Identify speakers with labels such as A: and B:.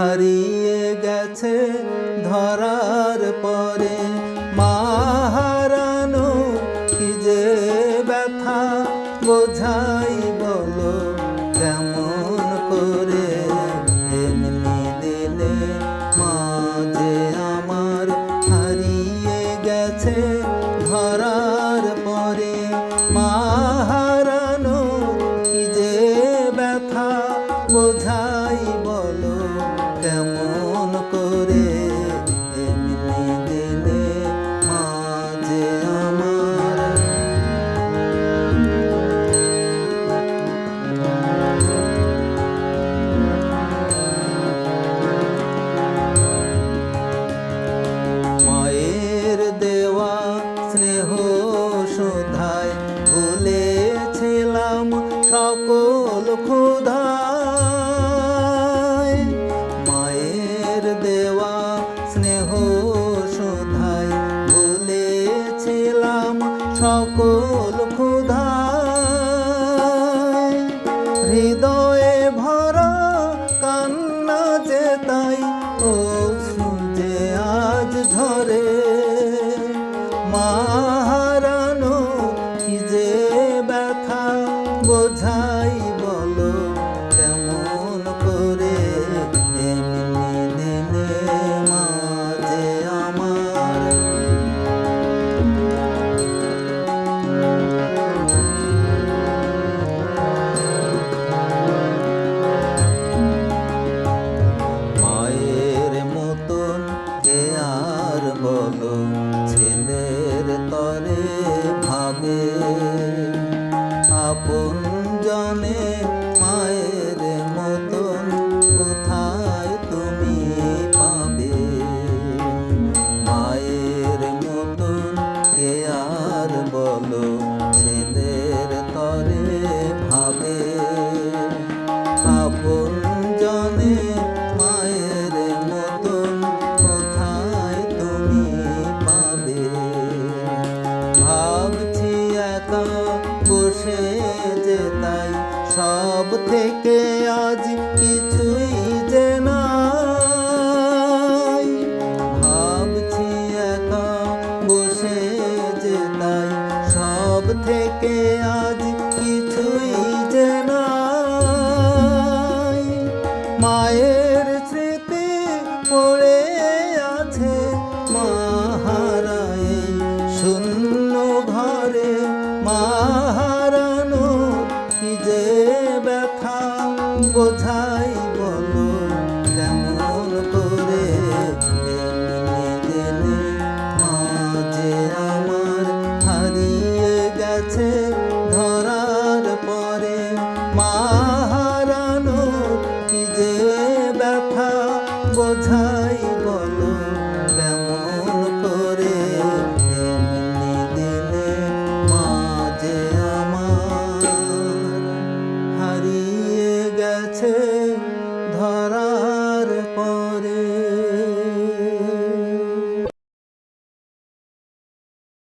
A: হারিয়ে গেছে ধরার পরে। মা হারানো কি যে ব্যথা বোঝাই বলো, কেমন করে এমনি দিলে মা যে আমার হারিয়ে গেছে ধরার পরে। মা হারানো কি যে ব্যথা সকল থেকে আজ কিছুই যে নাই। ভাবছি একা বসে যে তাই। সব থেকে আজ 我太